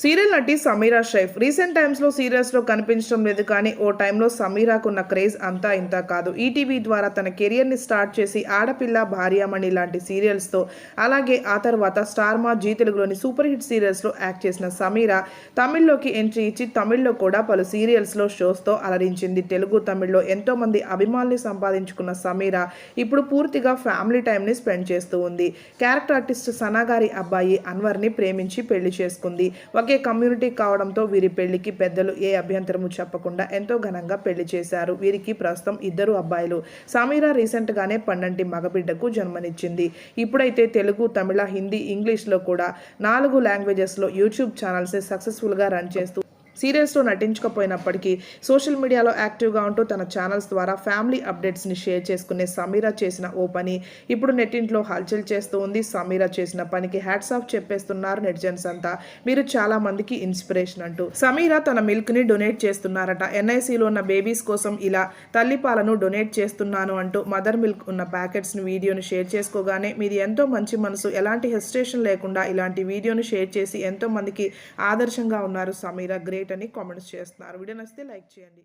Serial నటి Sameera షైఫ్. Recent టైమ్స్లో సీరియల్స్లో కనిపించడం లేదు కానీ ఓ టైంలో సమీరాకున్న క్రేజ్ అంతా ఇంత కాదు. ఈటీవీ ద్వారా తన కెరియర్ని స్టార్ట్ చేసి ఆడపిల్ల భార్యామణి లాంటి సీరియల్స్తో అలాగే ఆ తర్వాత స్టార్ మా జీ తెలుగులోని సూపర్ హిట్ సీరియల్స్లో యాక్ట్ చేసిన సమీరా తమిళ్ళోకి ఎంట్రీ ఇచ్చి తమిళ్ళో కూడా పలు సీరియల్స్లో షోస్తో అలరించింది. తెలుగు తమిళ్ళో ఎంతోమంది అభిమానుల్ని సంపాదించుకున్న సమీరా ఇప్పుడు పూర్తిగా ఫ్యామిలీ టైంని స్పెండ్ చేస్తూ ఉంది. క్యారెక్టర్ ఆర్టిస్ట్ సనాగారి అబ్బాయి అన్వర్ని ప్రేమించి పెళ్ళి చేసుకుంది. ఒక కమ్యూనిటీ కావడంతో వీరి పెళ్ళికి పెద్దలు ఏ అభ్యంతరము చెప్పకుండా ఎంతో ఘనంగా పెళ్ళి చేశారు. వీరికి ప్రస్తుతం ఇద్దరు అబ్బాయిలు. సమీరా రీసెంట్ గానే పన్నంటి మగబిడ్డకు జన్మనిచ్చింది. ఇప్పుడైతే తెలుగు తమిళ హిందీ ఇంగ్లీష్లో కూడా నాలుగు లాంగ్వేజెస్లో యూట్యూబ్ ఛానల్స్ సక్సెస్ఫుల్గా రన్ చేస్తూ సీరియల్స్లో నటించకపోయినప్పటికీ సోషల్ మీడియాలో యాక్టివ్గా ఉంటూ తన ఛానల్స్ ద్వారా ఫ్యామిలీ అప్డేట్స్ని షేర్ చేసుకునే సమీరా చేసిన ఓ పని. ఇప్పుడు నెట్టింట్లో హల్చల్ చేస్తూ ఉంది. సమీరా చేసిన పనికి హ్యాట్స్ ఆఫ్ చెప్పేస్తున్నారు నెటిజన్స్ అంతా. మీరు చాలా మందికి ఇన్స్పిరేషన్ అంటూ. సమీరా తన మిల్క్ని డొనేట్ చేస్తున్నారట. ఎన్ఐసిలో ఉన్న బేబీస్ కోసం ఇలా తల్లిపాలను డొనేట్ చేస్తున్నాను అంటూ మదర్ మిల్క్ ఉన్న ప్యాకెట్స్ని వీడియోని షేర్ చేసుకోగానే మీది ఎంతో మంచి మనసు. ఎలాంటి హెసిటేషన్ లేకుండా ఇలాంటి వీడియోని షేర్ చేసి ఎంతో మందికి ఆదర్శంగా ఉన్నారు సమీరా. గ్రేట్ ఏంటని కామెంట్స్ చేస్తున్నారు. వీడియో నచ్చితే లైక్ చేయండి.